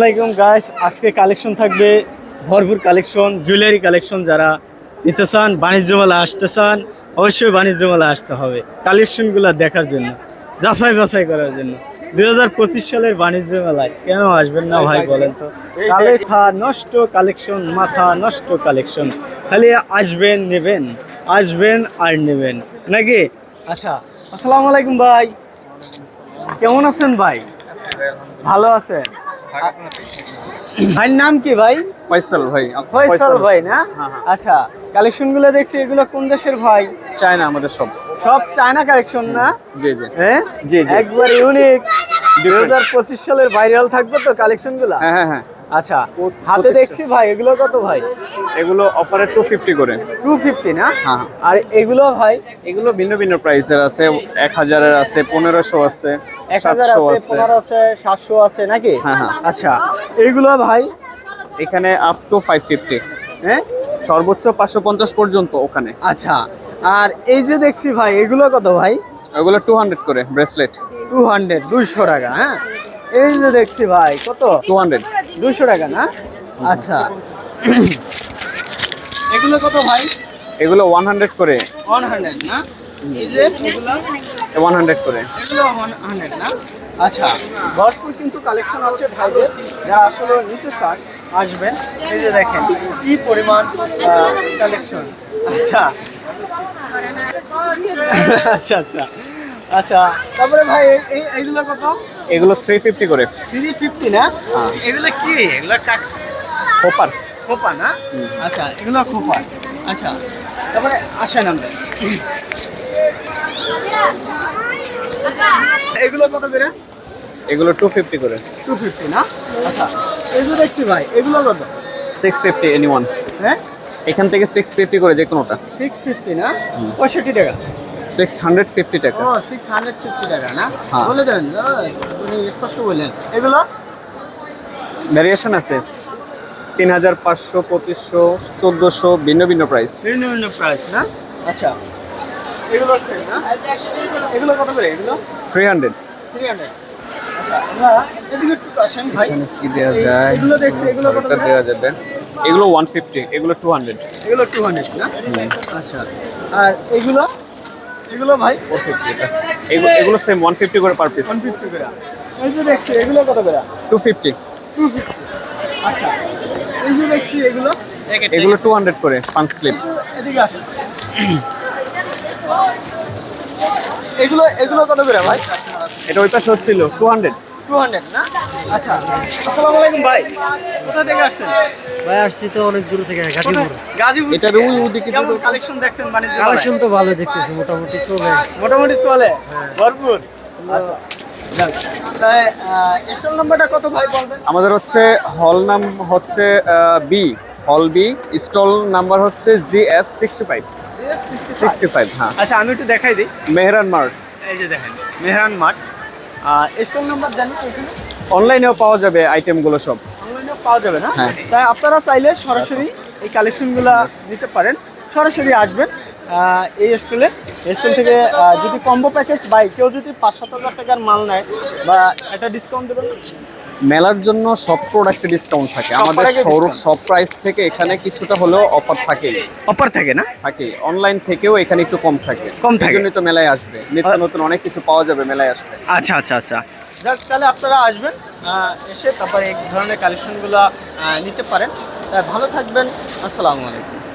আসসালামাইকুম গাইস আজকে কালেকশন থাকবে, ভরপুর কালেকশন জুয়েলারি কালেকশন যারা নিতে চান, বাণিজ্য মেলা আসতে চান, অবশ্যই বাণিজ্য মেলা আসতে হবে কালেকশনগুলো দেখার জন্য, যাচাই বাছাই করার জন্য। দুই হাজার পঁচিশ সালের বাণিজ্য মেলায় কেন আসবেন না ভাই বলেন তো? মাথা নষ্ট কালেকশন মাথা নষ্ট কালেকশন খালি আসবেন, নেবেন, আসবেন আর নেবেন, নাকি? আচ্ছা আসসালামু আলাইকুম ভাই। কেমন আছেন ভাই? ভালো আছেন? ভাইয়ের নাম কি ভাই? ফয়সাল ভাই। ফয়সাল ভাই না? হ্যাঁ, হ্যাঁ। আচ্ছা কালেকশনগুলো দেখছি এগুলো কোন দেশের ভাই? চায়না আমাদের সব। সব চায়না কালেকশন না? জি জি। হ্যাঁ? জি, জি। একবার ইউনিক। দুই হাজার পঁচিশ সালের ভাইরাল থাকবে তো কালেকশনগুলা হ্যাঁ হ্যাঁ হ্যাঁ। আচ্ছা হাতে দেখছি ভাই এগুলো কত ভাই? এগুলো অফারে টু ফিফটি করে। টু ফিফটি না? হ্যাঁ। আর এগুলো ভাই? এগুলো ভিন্ন ভিন্ন প্রাইসের আছে এক হাজারের আছে পনেরোশো আছে এক হাজার সাতশো আছে আছে। পনেরো আছে সাতশো আছে নাকি? হ্যাঁ, হ্যাঁ। আচ্ছা এগুলো ভাই? এখানে আপ টু ফাইভ ফিফটি হ্যাঁ সর্বোচ্চ পাঁচশো পঞ্চাশ পর্যন্ত ওখানে। আচ্ছা আর এই যে দেখছি ভাই এগুলো কত ভাই? ওগুলো টু হান্ড্রেড করে ব্রেসলেট টু হান্ড্রেড দুইশো টাকা হ্যাঁ? এই যে দেখছি ভাই কত? টু হান্ড্রেড দুইশো টাকা না? আচ্ছা। এগুলো কত ভাই? এগুলো ওয়ান হান্ড্রেড করে। ওয়ান হান্ড্রেড না? ওয়ান হান্ড্রেড করে। এগুলো ওয়ান হান্ড্রেড না? আচ্ছা ভরপুর কিন্তু কালেকশন আছে ভাইদের। যারা আসলে নিতে চান আসবেন। এই যে দেখেন কি পরিমাণ কালেকশন আচ্ছা। আচ্ছা আচ্ছা। আচ্ছা তারপরে ভাই এই- এই এইগুলো কত? এগুলো থ্রি ফিফটি করে। থ্রি ফিফটি না? হ্যাঁ। এগুলো কি? এগুলো হোপার খোপা না? আচ্ছা এগুলো খোপা। আচ্ছা তারপরে আসেন আমরা। এগুলো কত করে? এগুলো টু ফিফটি করে। টু ফিফটি না? আচ্ছা এগুলো দেখছি ভাই এগুলো কত? সিক্স ফিফটি এনি ওয়ান হ্যাঁ? এখান থেকে সিক্স ফিফটি করে যে কোনোটা সিক্স ফিফটি না পঁয়ষট্টি টাকা। সিক্স হান্ড্রেড ফিফটি টাকা। ও সিক্স হান্ড্রেড ফিফটি টাকা না? হ্যাঁ। বলে দেন স্পষ্ট বললেন। এগুলো? ভ্যারিয়েশন আছে। তিন হাজার পাঁচশো পঁচিশশো চোদ্দোশো ভিন্ন ভিন্ন প্রাইস ভিন্ন ভিন্ন প্রাইস না? আচ্ছা। এগুলো আছে না? এগুলো কত করে এগুলো? থ্রি হান্ড্রেড থ্রি হান্ড্রেড এগুলো ওয়ান ফিফটি এগুলো টু হান্ড্রেড এগুলো টু হান্ড্রেড না? আচ্ছা। আর এগুলো? এগুলো ভাই? এগুলো সেম ওয়ান ফিফটি করে পার পিস ওয়ান ফিফটি করে। এই যে দেখছি এগুলো কত করে? টু ফিফটি টু ফিফটি আচ্ছা এই যে দেখছি এগুলো? এগুলো টু হান্ড্রেড করে পাঁচ ক্লিপ এদিকে আসেন। এগুলো এগুলো কত করে ভাই? এটা ওই পাশে হচ্ছিল টু হান্ড্রেড টু হান্ড্রেড না? আচ্ছা। আসসালামু আলাইকুম ভাই। কোথা থেকে আসছেন? ভাই আসছি তো অনেক দূর থেকে গাজীপুর। গাজীপুর এটার ওই ওদিকে কেমন কালেকশন দেখছেন বাণিজ্য কালেকশন তো ভালো দেখতেছি মোটামুটি চলে। মোটামুটি চলে? ভরপুর। আচ্ছা। যাক। তাই স্টল নাম্বারটা কত ভাই বলবেন? আমাদের হচ্ছে হল নাম হচ্ছে বি হল বি স্টল নাম্বার হচ্ছে G S sixty five sixty five হ্যাঁ। আচ্ছা আমি একটু দেখাই দিই। মেহরান মার্ট। এই যে দেখেন মেহরান মাঠ স্টল নাম্বার জানেন অনলাইনেও পাওয়া যাবে আইটেমগুলো সব। অনলাইনেও পাওয়া যাবে না? হ্যাঁ। তাই আপনারা চাইলে সরাসরি এই কালেকশনগুলো নিতে পারেন। সরাসরি আসবেন এই স্টলে। স্টল থেকে যদি কম্বো প্যাকেজ বাই কেউ যদি পাঁচ সাত হাজার টাকার মাল নেয় বা একটা ডিসকাউন্ট দেবেন মেলার জন্য সব প্রোডাক্টে ডিসকাউন্ট থাকে। আমাদের product এ সৌর discount। সব প্রাইস থেকে এখানে কিছুটা হলেও অফার থাকে অফার থাকে না? থাকে। অনলাইন থেকেও এখানে একটু কম থাকে। কম থাকে। জন্যই তো মেলায় আসবে। নিত্য নতুন অনেক কিছু পাওয়া যাবে মেলায় আসবে আচ্ছা আচ্ছা আচ্ছা। যাক তাহলে আপনারা আসবেন এসে তারপরে এই ধরনের কালেকশনগুলো নিতে পারেন। তাই ভালো থাকবেন। আসসালামু আলাইকুম।